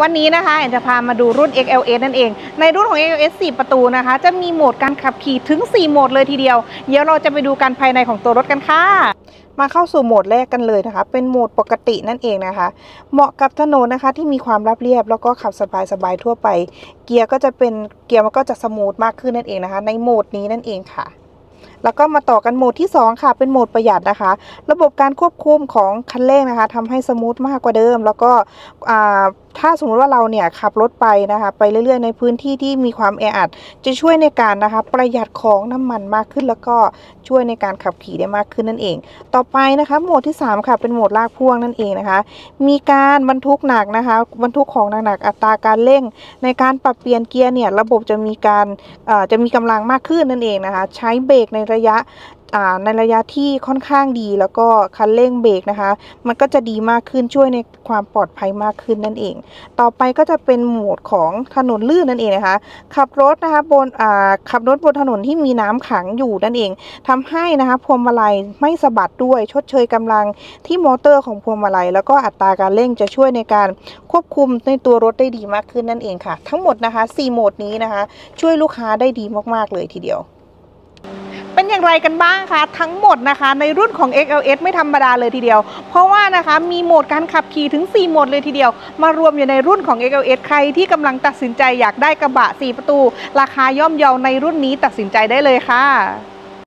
วันนี้นะคะแอนจะพามาดูรุ่น XLS นั่นเอง ในรุ่นของ XLS 4 ประตูนะคะ จะมีโหมดการขับขี่ถึง 4 โหมดเลยทีเดียว เดี๋ยวเราจะไปดูกันภายในของตัวรถกันค่ะ มาเข้าสู่โหมดแรกกันเลยนะคะ เป็นโหมดปกตินั่นเองนะคะ เหมาะกับถนนนะคะที่มีความราบเรียบ แล้วก็ขับสบายๆทั่วไป เกียร์ก็จะเป็นเกียร์มันก็จะสมูทมากขึ้นนั่นเองนะคะ ในโหมดนี้นั่นเองค่ะ แล้วก็มาต่อกันโหมดที่ 2 ค่ะ เป็นโหมดประหยัดนะคะ ระบบการควบคุมของคันเร่งนะคะทำให้สมูทมากกว่าเดิม แล้วก็ถ้าสมมติว่าเราเนี่ยขับรถไปนะคะ ไปเรื่อยๆ ในพื้นที่ที่มีความแออัด จะช่วยในการนะคะ ประหยัดของน้ำมันมากขึ้น แล้วก็ช่วยในการขับขี่ได้มากขึ้นนั่นเอง ต่อไปนะคะโหมดที่ 3 ค่ะเป็นโหมดลากพ่วงนั่นเองนะคะ มีการบรรทุกหนักนะคะ บรรทุกของหนักๆอัตราการเร่ง ในการปรับเปลี่ยนเกียร์เนี่ยระบบจะมีการจะมีกำลังมากขึ้นนั่นเองนะคะ ใช้เบรกในระยะอ่าในระยะที่ค่อนข้างดีแล้วก็คันเร่งเบรกนะคะ มันก็จะดีมากขึ้นช่วยในความปลอดภัยมากขึ้นนั่นเอง ต่อไปก็จะเป็นโหมดของถนนลื่นนั่นเองนะคะ ขับรถนะคะบนขับรถบนถนนที่มีน้ำขังอยู่นั่นเองทำให้นะคะพวงมาลัยไม่สะบัดด้วยชดเชยกำลังที่มอเตอร์ของพวงมาลัย แล้วก็อัตราการเร่งจะช่วยในการควบคุมในตัวรถได้ดีมากขึ้นนั่นเองค่ะ ทั้งหมดนะคะ 4 โหมดนี้นะคะ ช่วยลูกค้าได้ดีมากๆเลยทีเดียว เป็นอย่างไรกันบ้างคะ ทั้งหมดนะคะ ในรุ่นของ XLS ไม่ธรรมดาเลยทีเดียว เพราะว่านะคะมีโหมดการขับขี่ถึง 4 โหมดเลยทีเดียว มารวมอยู่ในรุ่นของ XLS ใครที่กำลังตัดสินใจอยากได้กระบะ 4 ประตู ราคาย่อมเยาในรุ่นนี้ตัดสินใจได้เลยค่ะ